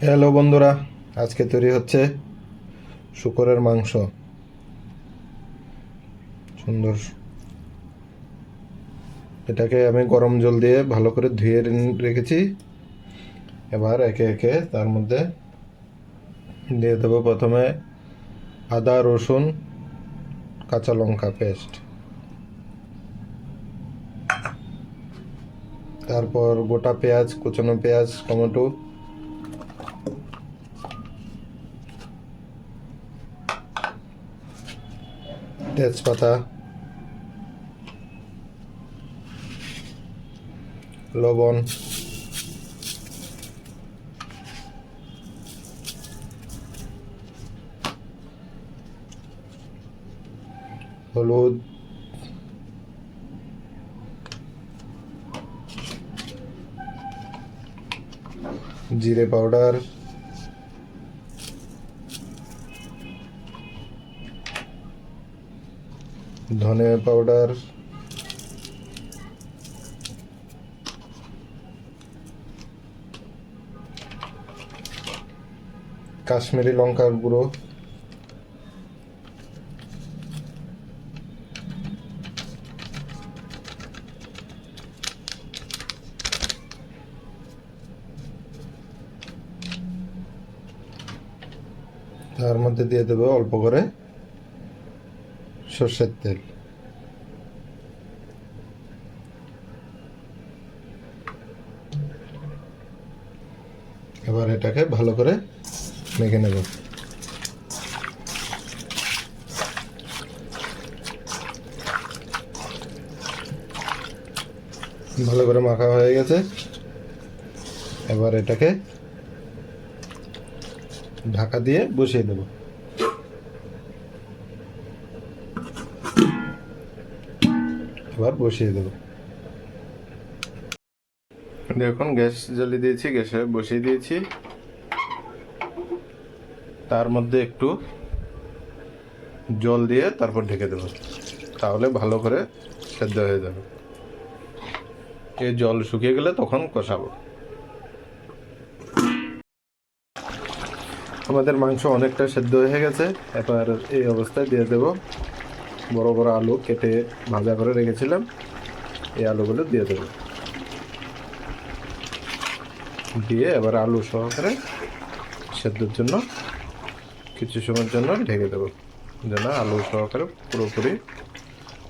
Hello বন্ধুরা, আজকে তৈরি হচ্ছে শুকরের মাংস। সুন্দর। এটাকে আমি গরম জল দিয়ে ভালো করে ধুয়ে রেখেছি। এবার একে একে তার মধ্যে দিয়ে দেবো প্রথমে আদা, রসুন, কাঁচা লঙ্কা পেস্ট। তারপর গোটা পেঁয়াজ, কুচানো পেঁয়াজ, টমেটো তেজপাতা লবণ হলুদ জিরে পাউডার ধনে পাউডার কাশ্মীরি লঙ্কার গুঁড়ো তার মধ্যে দিয়ে দেবো অল্প করে সর্ষের তেল। এবার এটাকে ভালো করে মেখে নেব। ভালো করে মাখা হয়ে গেছে। এবার এটাকে ঢাকা দিয়ে বসিয়ে দেব। এবার বসিয়ে দেব। দেখুন, গ্যাস জ্বালিয়ে দিয়েছি, গ্যাসে বসিয়ে দিয়েছি। তার মধ্যে একটু জল দিয়ে তারপর ঢেকে দেব। তাহলে ভালো করে সেদ্ধ হয়ে যাবে। এই জল শুকিয়ে গেলে তখন কষাবো। আমাদের মাংস অনেকটা সেদ্ধ হয়ে গেছে। এবার এই অবস্থায় দিয়ে দেব। বড় বড় আলু কেটে ভাজা করে রেখেছিলাম। এই আলুগুলো দিয়ে দেবো। দিয়ে এবার আলু সহকারে সেদ্ধর জন্য কিছু সময়ের জন্য ঢেকে দেবো। যেন আলু সহকারে পুরোপুরি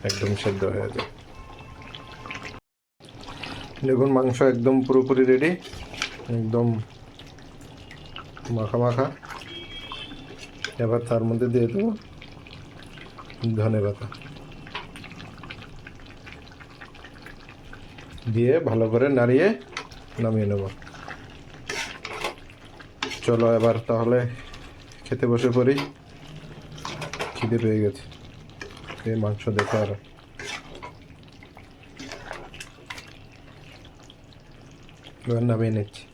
একদম সেদ্ধ হয়ে যায়। দেখুন, মাংস একদম পুরোপুরি রেডি একদম মাখা মাখা। এবার তার মধ্যে দিয়ে দেবো ধনে পাতা। দিয়ে ভালো করে নাড়িয়ে নামিয়ে নেব। চলো এবার তাহলে খেতে বসে পড়ি। খিদে পেয়ে গেছে। এই মাংস দেখে আর। নামিয়ে নিচ্ছি।